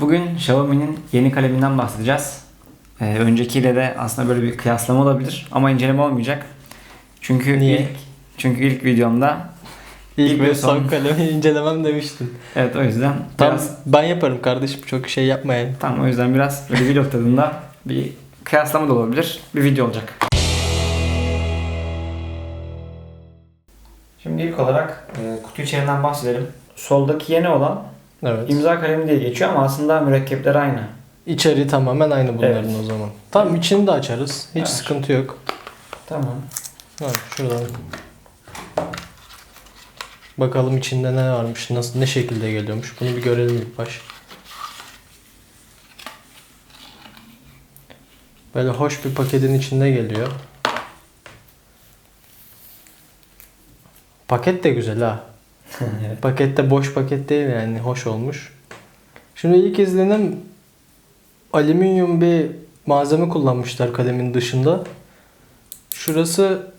Bugün Xiaomi'nin yeni kaleminden bahsedeceğiz. Ee, öncekiyle de aslında böyle bir kıyaslama olabilir ama inceleme olmayacak. Çünkü Niye? ilk çünkü ilk videomda İlk İlk ve son son. kalemi incelemem demiştin. evet o yüzden Tamam biraz ben yaparım kardeşim çok şey yapmayın. tam o yüzden biraz böyle vlog tadında bir kıyaslama da olabilir. Bir video olacak. Şimdi ilk olarak e, kutu içeriğinden bahsedelim. Soldaki yeni olan Evet. imza kalemi diye geçiyor ama aslında mürekkepleri aynı. İçeriği tamamen aynı bunların Evet. o zaman. Tamam içini de açarız. Hiç Evet. sıkıntı yok. Tamam. Ha, şuradan. Bakalım içinde ne varmış, nasıl ne şekilde geliyormuş. Bunu bir görelim ilk baş. Böyle hoş bir paketin içinde geliyor. Paket de güzel ha. evet. Pakette boş paket değil yani hoş olmuş. Şimdi ilk izlenim alüminyum bir malzeme kullanmışlar kalemin dışında. Şurası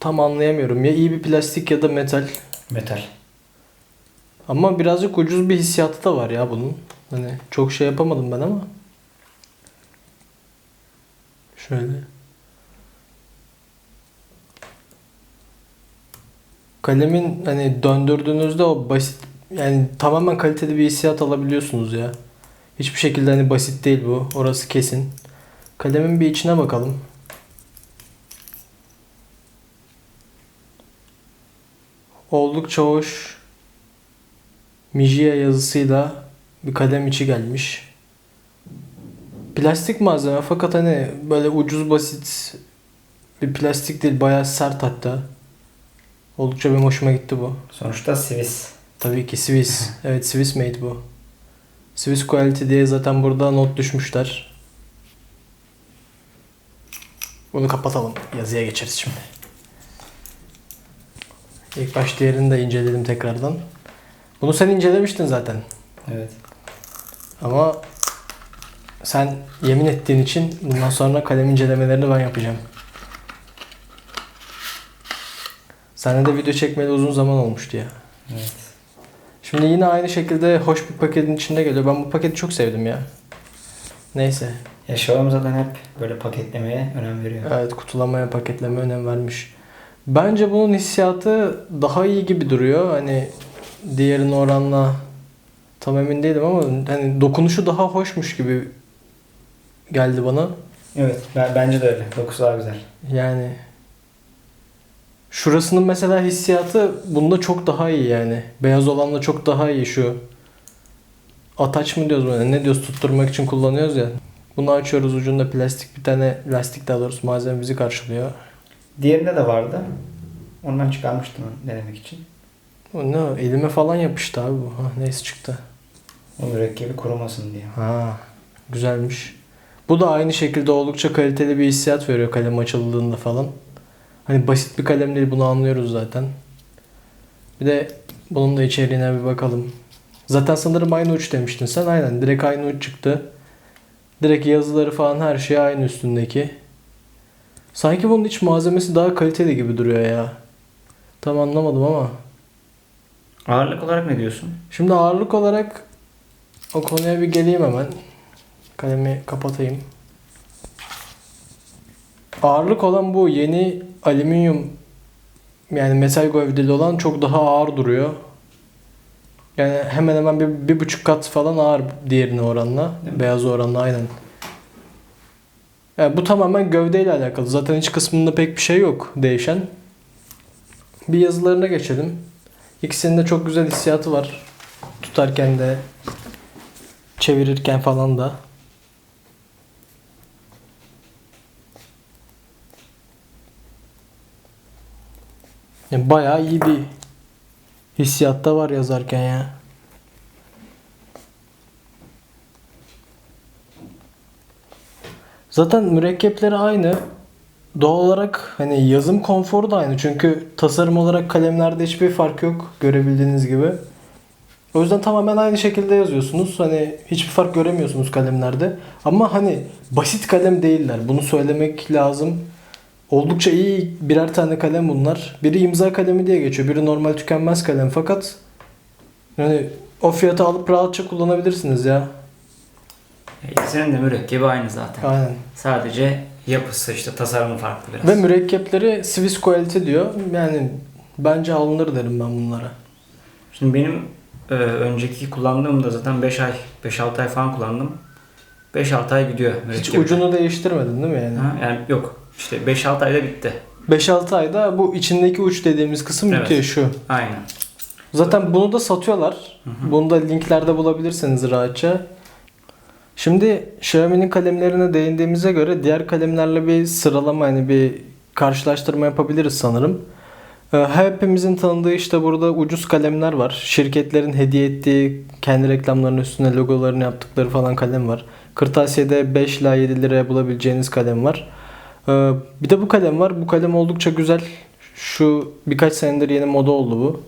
tam anlayamıyorum. Ya iyi bir plastik ya da metal. Metal. Ama birazcık ucuz bir hissiyatı da var ya bunun. Hani çok şey yapamadım ben ama. Şöyle. Kalemin hani döndürdüğünüzde o basit yani tamamen kaliteli bir hissiyat alabiliyorsunuz ya. Hiçbir şekilde hani basit değil bu. Orası kesin. Kalemin bir içine bakalım. Oldukça hoş. Mijia yazısıyla bir kalem içi gelmiş. Plastik malzeme fakat hani böyle ucuz basit bir plastik değil bayağı sert hatta. Oldukça benim hoşuma gitti bu. Sonuçta Swiss. Tabii ki Swiss. Evet Swiss made bu. Swiss quality diye zaten burada not düşmüşler. Bunu kapatalım. Yazıya geçeriz şimdi. İlk baş diğerini de inceledim tekrardan. Bunu sen incelemiştin zaten. Evet. Ama sen yemin ettiğin için bundan sonra kalem incelemelerini ben yapacağım. Seninle de video çekmeli uzun zaman olmuştu ya. Evet. Şimdi yine aynı şekilde hoş bir paketin içinde geliyor. Ben bu paketi çok sevdim ya. Neyse. Ya Xiaomi zaten hep böyle paketlemeye önem veriyor. Evet kutulamaya paketleme önem vermiş. Bence bunun hissiyatı daha iyi gibi duruyor. Hani diğerine oranla tam emin değilim ama hani dokunuşu daha hoşmuş gibi geldi bana. Evet. Ben, bence de öyle. Dokusu daha güzel. Yani şurasının mesela hissiyatı bunda çok daha iyi yani. Beyaz olanla çok daha iyi şu. Ataç mı diyoruz buna? Ne diyoruz? Tutturmak için kullanıyoruz ya. Bunu açıyoruz ucunda plastik bir tane lastik daha doğrusu malzeme bizi karşılıyor. Diğerinde de vardı. Ondan çıkarmıştım denemek için. O ne? Elime falan yapıştı abi bu. Ha, neyse çıktı. O mürekkebi kurumasın diye. Ha, güzelmiş. Bu da aynı şekilde oldukça kaliteli bir hissiyat veriyor kalem açıldığında falan. Hani basit bir kalem değil bunu anlıyoruz zaten. Bir de bunun da içeriğine bir bakalım. Zaten sanırım aynı uç demiştin sen. Aynen direkt aynı uç çıktı. Direkt yazıları falan her şey aynı üstündeki. Sanki bunun iç malzemesi daha kaliteli gibi duruyor ya. Tam anlamadım ama. Ağırlık olarak ne diyorsun? Şimdi ağırlık olarak o konuya bir geleyim hemen. Kalemi kapatayım. Ağırlık olan bu yeni alüminyum yani metal gövdeli olan çok daha ağır duruyor. Yani hemen hemen bir, bir buçuk kat falan ağır diğerine oranla. Beyaz oranla aynen. Yani bu tamamen gövdeyle alakalı. Zaten iç kısmında pek bir şey yok değişen. Bir yazılarına geçelim. İkisinin de çok güzel hissiyatı var. Tutarken de çevirirken falan da. Yani bayağı iyi bir hissiyatta var yazarken ya. Zaten mürekkepleri aynı. Doğal olarak hani yazım konforu da aynı. Çünkü tasarım olarak kalemlerde hiçbir fark yok görebildiğiniz gibi. O yüzden tamamen aynı şekilde yazıyorsunuz. Hani hiçbir fark göremiyorsunuz kalemlerde. Ama hani basit kalem değiller. Bunu söylemek lazım. Oldukça iyi birer tane kalem bunlar. Biri imza kalemi diye geçiyor. Biri normal tükenmez kalem. Fakat yani o fiyata alıp rahatça kullanabilirsiniz ya. İkisinin de mürekkebi aynı zaten. Aynen. Sadece yapısı işte tasarımı farklı biraz. Ve mürekkepleri Swiss Quality diyor. Yani bence alınır derim ben bunlara. Şimdi benim e, önceki kullandığımda zaten 5 ay, 5-6 ay falan kullandım. 5-6 ay gidiyor Hiç ucunu değiştirmedin değil mi yani? Ha, yani yok. İşte 5-6 ayda bitti. 5-6 ayda bu içindeki uç dediğimiz kısım Evet. bitiyor şu. Aynen. Zaten bunu da satıyorlar. Hı hı. Bunu da linklerde bulabilirsiniz rahatça. Şimdi Xiaomi'nin kalemlerine değindiğimize göre diğer kalemlerle bir sıralama hani bir karşılaştırma yapabiliriz sanırım. Ee, Hepimizin tanıdığı işte burada ucuz kalemler var. Şirketlerin hediye ettiği kendi reklamlarının üstüne logolarını yaptıkları falan kalem var. Kırtasiye'de 5 ila 7 liraya bulabileceğiniz kalem var. Ee, Bir de bu kalem var. Bu kalem oldukça güzel. Şu birkaç senedir yeni moda oldu bu.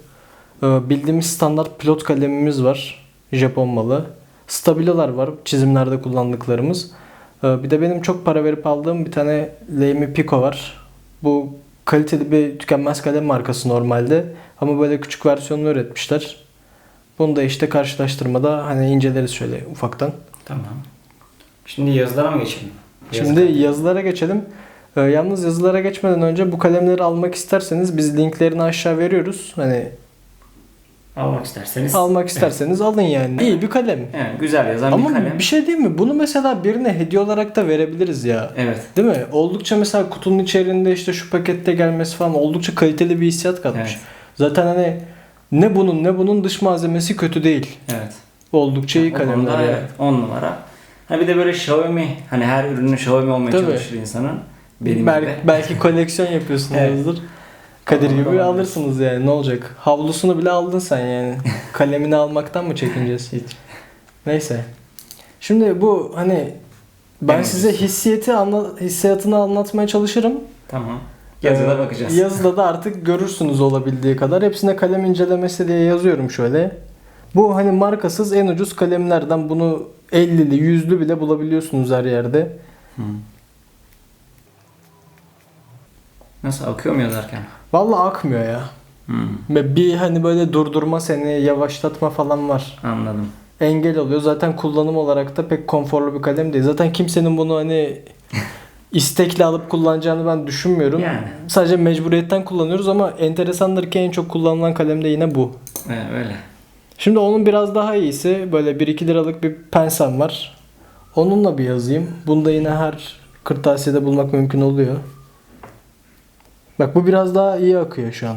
Ee, Bildiğimiz standart pilot kalemimiz var. Japon malı. Stabilolar var çizimlerde kullandıklarımız. Ee, Bir de benim çok para verip aldığım bir tane Leimi Pico var. Bu kaliteli bir tükenmez kalem markası normalde. Ama böyle küçük versiyonunu üretmişler. Bunu da işte karşılaştırmada hani inceleriz şöyle ufaktan. Tamam. Şimdi yazılara mı geçelim? Şimdi yazılara geçelim. Ee, yalnız yazılara geçmeden önce bu kalemleri almak isterseniz biz linklerini aşağı veriyoruz. Hani almak isterseniz. almak isterseniz alın yani. İyi bir kalem. Yani güzel yazan Ama bir kalem. bir şey değil mi? Bunu mesela birine hediye olarak da verebiliriz ya. Evet. Değil mi? Oldukça mesela kutunun içerisinde işte şu pakette gelmesi falan oldukça kaliteli bir hissiyat katmış. Evet. Zaten hani ne bunun ne bunun dış malzemesi kötü değil. Evet. Oldukça iyi O konuda kalemler ya. evet, 10 numara. Ha bir de böyle Xiaomi hani her ürünün Xiaomi olmaya Tabii. çalışır insanın. Benim belki, gibi. belki koleksiyon yapıyorsunuzdur. Kadir Olabilir. gibi alırsınız yani ne olacak? Havlusunu bile aldın sen yani. Kalemini almaktan mı çekineceğiz? Hiç. Neyse. Şimdi bu hani ben Evet. size hissiyeti anla, hissiyatını anlatmaya çalışırım. Tamam. Yazıda Ee, bakacağız. Yazıda da artık görürsünüz olabildiği kadar. Hepsine kalem incelemesi diye yazıyorum şöyle. Bu hani markasız en ucuz kalemlerden bunu 50'li 100'lü bile bulabiliyorsunuz her yerde. Hı. Nasıl akıyor mu yazarken? Vallahi akmıyor ya. Ve bir hani böyle durdurma seni yavaşlatma falan var. Anladım. Engel oluyor. Zaten kullanım olarak da pek konforlu bir kalem değil. Zaten kimsenin bunu hani istekle alıp kullanacağını ben düşünmüyorum. Yani. Sadece mecburiyetten kullanıyoruz ama enteresandır ki en çok kullanılan kalem de yine bu. Evet, öyle. Şimdi onun biraz daha iyisi böyle 1-2 liralık bir pensem var. Onunla bir yazayım. Bunu da yine her kırtasiyede bulmak mümkün oluyor. Bak bu biraz daha iyi akıyor şu an.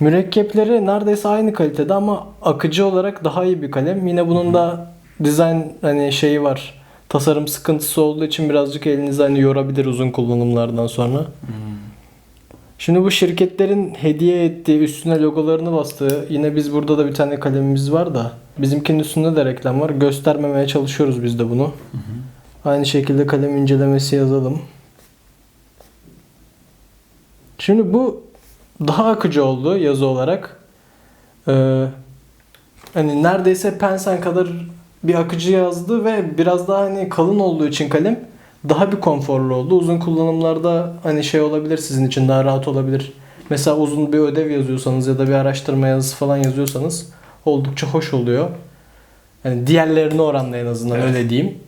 Mürekkepleri neredeyse aynı kalitede ama akıcı olarak daha iyi bir kalem. Yine bunun da dizayn hani şeyi var. Tasarım sıkıntısı olduğu için birazcık elinizi hani yorabilir uzun kullanımlardan sonra. Hmm. Şimdi bu şirketlerin hediye ettiği, üstüne logolarını bastığı, yine biz burada da bir tane kalemimiz var da bizimkinin üstünde de reklam var. Göstermemeye çalışıyoruz biz de bunu. Aynı şekilde kalem incelemesi yazalım. Şimdi bu daha akıcı oldu yazı olarak. Ee, hani neredeyse pensen kadar bir akıcı yazdı ve biraz daha hani kalın olduğu için kalem daha bir konforlu oldu. Uzun kullanımlarda hani şey olabilir sizin için daha rahat olabilir. Mesela uzun bir ödev yazıyorsanız ya da bir araştırma yazısı falan yazıyorsanız oldukça hoş oluyor. Yani diğerlerine oranla en azından Evet. öyle diyeyim.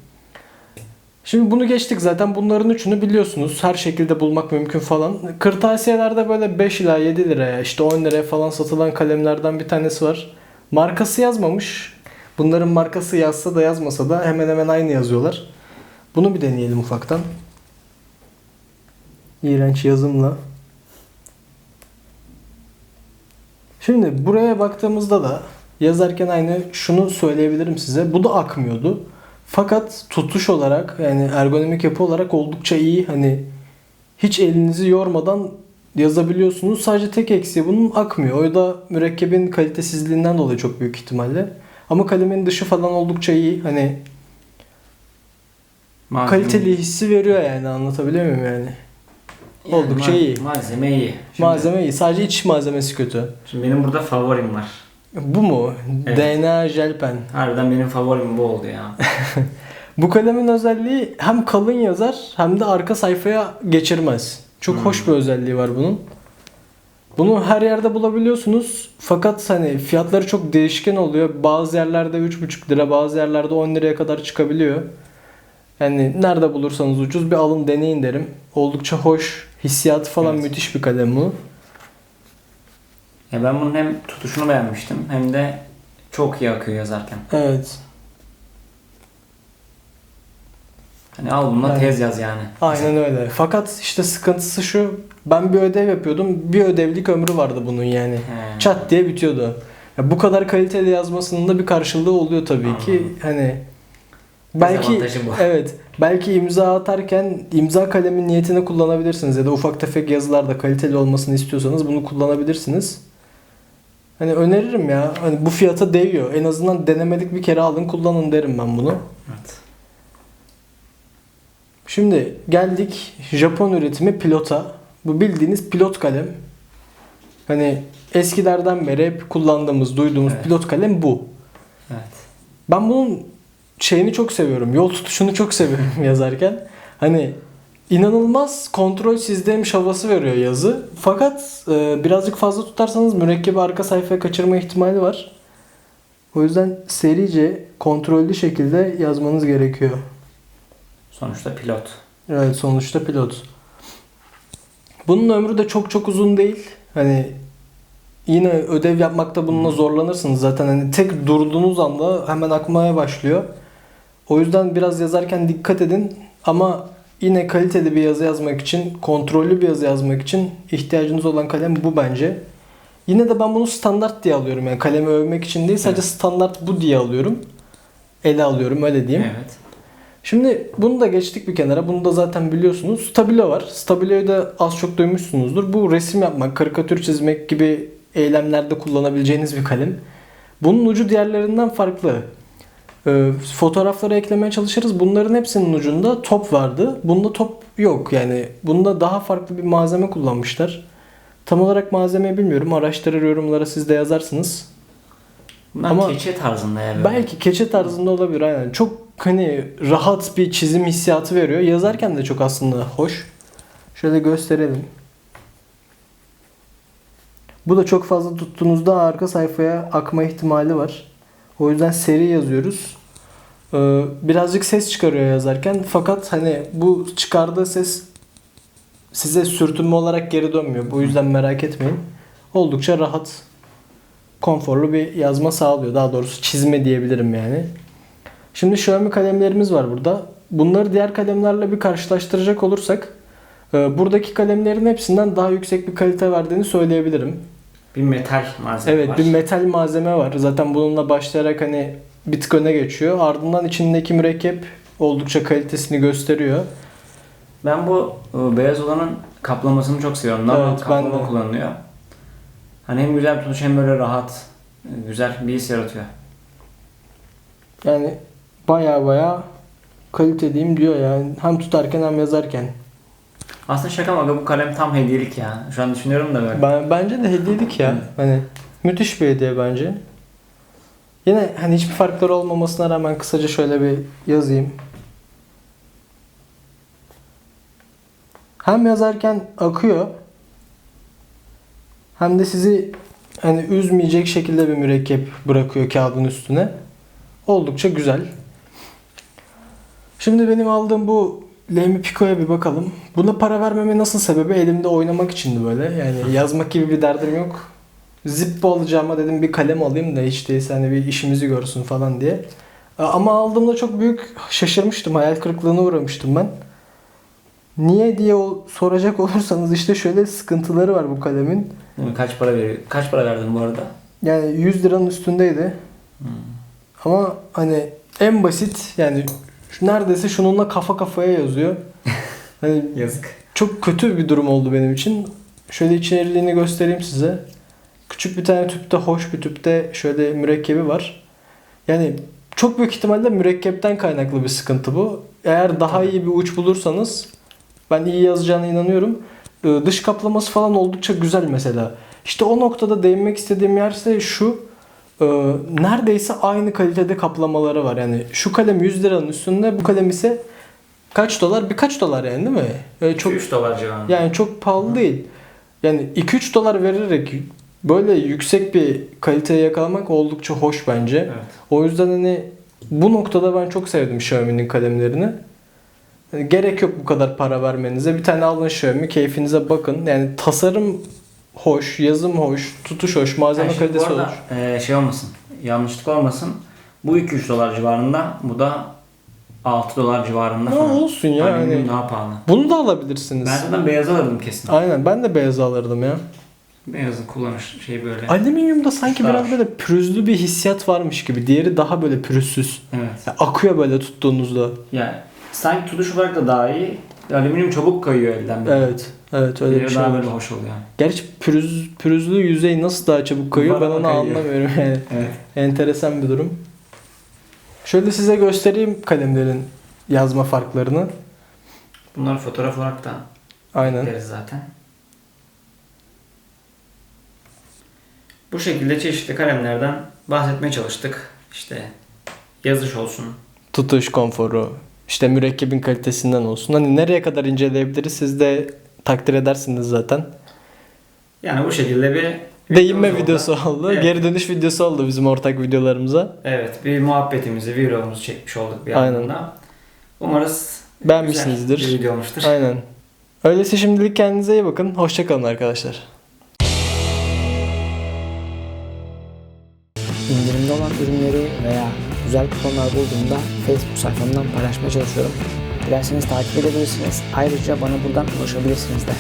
Şimdi bunu geçtik zaten bunların üçünü biliyorsunuz. Her şekilde bulmak mümkün falan. Kırtasiyelerde böyle 5 ila 7 liraya işte 10 liraya falan satılan kalemlerden bir tanesi var. Markası yazmamış. Bunların markası yazsa da yazmasa da hemen hemen aynı yazıyorlar. Bunu bir deneyelim ufaktan. İğrenç yazımla. Şimdi buraya baktığımızda da yazarken aynı şunu söyleyebilirim size. Bu da akmıyordu. Fakat tutuş olarak yani ergonomik yapı olarak oldukça iyi. Hani hiç elinizi yormadan yazabiliyorsunuz. Sadece tek eksiği bunun akmıyor. O da mürekkebin kalitesizliğinden dolayı çok büyük ihtimalle. Ama kalemin dışı falan oldukça iyi. Hani Malzeme- kaliteli hissi veriyor yani anlatabiliyor muyum yani? Yani oldukça ma- iyi. Malzeme iyi. Şimdi, Malzeme iyi. Sadece iç malzemesi kötü. Şimdi benim burada favorim var. Bu mu? Evet. DNA jel pen. Harbiden benim favorim bu oldu ya. Bu kalemin özelliği hem kalın yazar hem de arka sayfaya geçirmez. Çok Hmm. hoş bir özelliği var bunun. Bunu her yerde bulabiliyorsunuz. Fakat hani fiyatları çok değişken oluyor. Bazı yerlerde 3,5 lira, bazı yerlerde 10 liraya kadar çıkabiliyor. Yani nerede bulursanız ucuz bir alın deneyin derim. Oldukça hoş. Hissiyatı falan Evet. müthiş bir kalem bu. Ya ben bunun hem tutuşunu beğenmiştim hem de çok iyi akıyor yazarken. Evet. Hani al bununla Evet. tez yaz yani. Aynen öyle. Fakat işte sıkıntısı şu. Ben bir ödev yapıyordum. Bir ödevlik ömrü vardı bunun yani. He. Çat diye bitiyordu. Ya bu kadar kaliteli yazmasının da bir karşılığı oluyor tabii ki. Anladım. Hani belki evet belki imza atarken imza kalemin niyetine kullanabilirsiniz ya da ufak tefek yazılarda kaliteli olmasını istiyorsanız bunu kullanabilirsiniz. Hani öneririm ya. Hani bu fiyata değiyor. En azından denemedik bir kere alın kullanın derim ben bunu. Evet. Şimdi geldik Japon üretimi pilota. Bu bildiğiniz pilot kalem. Hani eskilerden beri hep kullandığımız, duyduğumuz Evet. pilot kalem bu. Evet. Ben bunun şeyini çok seviyorum. Yol tutuşunu çok seviyorum yazarken. Hani inanılmaz kontrol sizdeymiş havası veriyor yazı. Fakat e, birazcık fazla tutarsanız mürekkebi arka sayfaya kaçırma ihtimali var. O yüzden serice, kontrollü şekilde yazmanız gerekiyor. Sonuçta pilot. Evet sonuçta pilot. Bunun ömrü de çok çok uzun değil. Hani yine ödev yapmakta bununla zorlanırsınız zaten. Hani tek durduğunuz anda hemen akmaya başlıyor. O yüzden biraz yazarken dikkat edin ama yine kaliteli bir yazı yazmak için, kontrollü bir yazı yazmak için ihtiyacınız olan kalem bu bence. Yine de ben bunu standart diye alıyorum. Yani kalemi övmek için değil sadece Evet. standart bu diye alıyorum. Ele alıyorum öyle diyeyim. Evet. Şimdi bunu da geçtik bir kenara. Bunu da zaten biliyorsunuz. Stabilo var. Stabilo'yu da az çok duymuşsunuzdur. Bu resim yapmak, karikatür çizmek gibi eylemlerde kullanabileceğiniz bir kalem. Bunun ucu diğerlerinden farklı. Ee, fotoğrafları eklemeye çalışırız. Bunların hepsinin ucunda top vardı. Bunda top yok. Yani bunda daha farklı bir malzeme kullanmışlar. Tam olarak malzemeyi bilmiyorum. Araştırır yorumlara siz de yazarsınız. Bunlar Ama- keçe tarzında ya böyle. Belki keçe tarzında olabilir aynen. Çok hani rahat bir çizim hissiyatı veriyor. Yazarken de çok aslında hoş. Şöyle gösterelim. Bu da çok fazla tuttuğunuzda arka sayfaya akma ihtimali var. O yüzden seri yazıyoruz. Ee, birazcık ses çıkarıyor yazarken. Fakat hani bu çıkardığı ses size sürtünme olarak geri dönmüyor. Bu yüzden merak etmeyin. Oldukça rahat, konforlu bir yazma sağlıyor. Daha doğrusu çizme diyebilirim yani. Şimdi Xiaomi kalemlerimiz var burada. Bunları diğer kalemlerle bir karşılaştıracak olursak e, buradaki kalemlerin hepsinden daha yüksek bir kalite verdiğini söyleyebilirim. Bir metal malzeme Evet var. bir metal malzeme var. Zaten bununla başlayarak hani bir tık öne geçiyor. Ardından içindeki mürekkep oldukça kalitesini gösteriyor. Ben bu e, beyaz olanın kaplamasını çok seviyorum. Normal Evet, kaplama kullanılıyor. Hani hem güzel tutuş hem böyle rahat. e, Güzel bir his yaratıyor. Yani baya baya kaliteliyim diyor yani. Hem tutarken hem yazarken. Aslında şaka maka bu kalem tam hediyelik ya. Şu an düşünüyorum da böyle. Ben, bence de hediyelik ya. Hani müthiş bir hediye bence. Yine hani hiçbir farkları olmamasına rağmen kısaca şöyle bir yazayım. Hem yazarken akıyor hem de sizi hani üzmeyecek şekilde bir mürekkep bırakıyor kağıdın üstüne. Oldukça güzel. Şimdi benim aldığım bu Lamy Pico'ya bir bakalım. Buna para vermeme nasıl sebebi elimde oynamak içindi böyle. Yani yazmak gibi bir derdim yok. Zippo alacağıma dedim bir kalem alayım da hiç değilse hani bir işimizi görsün falan diye. Ama aldığımda çok büyük şaşırmıştım. Hayal kırıklığına uğramıştım ben. Niye diye o- soracak olursanız işte şöyle sıkıntıları var bu kalemin. Kaç para veriyor? Kaç para verdin bu arada? Yani 100 liranın üstündeydi. Hmm. Ama hani en basit yani şu neredeyse şununla kafa kafaya yazıyor. Hani Yazık. çok kötü bir durum oldu benim için. Şöyle içeriğini göstereyim size. Küçük bir tane tüpte, hoş bir tüpte şöyle mürekkebi var. Yani çok büyük ihtimalle mürekkepten kaynaklı bir sıkıntı bu. Eğer daha iyi bir uç bulursanız ben iyi yazacağına inanıyorum. Ee, Dış kaplaması falan oldukça güzel mesela. İşte o noktada değinmek istediğim yer ise şu. E, neredeyse aynı kalitede kaplamaları var. Yani şu kalem 100 liranın üstünde bu kalem ise kaç dolar? Birkaç dolar yani değil mi? Öyle çok 3 dolar civarında. yani çok pahalı değil. yani 2-3 dolar vererek böyle yüksek bir kaliteyi yakalamak oldukça hoş bence. Evet. O yüzden hani bu noktada ben çok sevdim Xiaomi'nin kalemlerini. Yani gerek yok bu kadar para vermenize. Bir tane alın Xiaomi, keyfinize bakın. Yani tasarım hoş, yazım hoş, tutuş hoş, malzeme Yani kalitesi hoş. e, şey olmasın, yanlışlık olmasın. Bu 2-3 dolar civarında, bu da 6 dolar civarında Ne falan. olsun ya hani. daha pahalı. Bunu da alabilirsiniz. Ben zaten beyaz alırdım kesin. Aynen ben de beyaz alırdım ya. Beyazı kullanır şey böyle. Alüminyumda sanki Star. biraz böyle pürüzlü bir hissiyat varmış gibi. Diğeri daha böyle pürüzsüz. Evet. Ya akıyor böyle tuttuğunuzda. Yani sanki tutuş olarak da daha iyi. Alüminyum çabuk kayıyor elden. böyle. Evet. Evet öyle bir şey daha böyle hoş oluyor. Gerçi pürüz, pürüzlü yüzey nasıl daha çabuk kayıyor ben Bana onu kayıyor. anlamıyorum yani. Evet. Enteresan bir durum. Şöyle size göstereyim kalemlerin yazma farklarını. Bunları fotoğraf olarak da Aynen. ekleriz zaten. Bu şekilde çeşitli kalemlerden bahsetmeye çalıştık. İşte yazış olsun. Tutuş konforu, işte mürekkebin kalitesinden olsun. Hani nereye kadar inceleyebiliriz siz de takdir edersiniz zaten. Yani bu şekilde bir Değinme videosu oldu. oldu. Evet. Geri dönüş videosu oldu bizim ortak videolarımıza. Evet, bir muhabbetimizi, vlogumuzu çekmiş olduk bir Aynen. yandan. Umarız Beğenmişsinizdir. güzel bir video olmuştur. Aynen. Öyleyse şimdilik kendinize iyi bakın. Hoşçakalın arkadaşlar. indirimde olan ürünleri veya güzel kuponlar bulduğumda Facebook sayfamdan paylaşmaya çalışıyorum. Dilerseniz takip edebilirsiniz. Ayrıca bana buradan ulaşabilirsiniz de.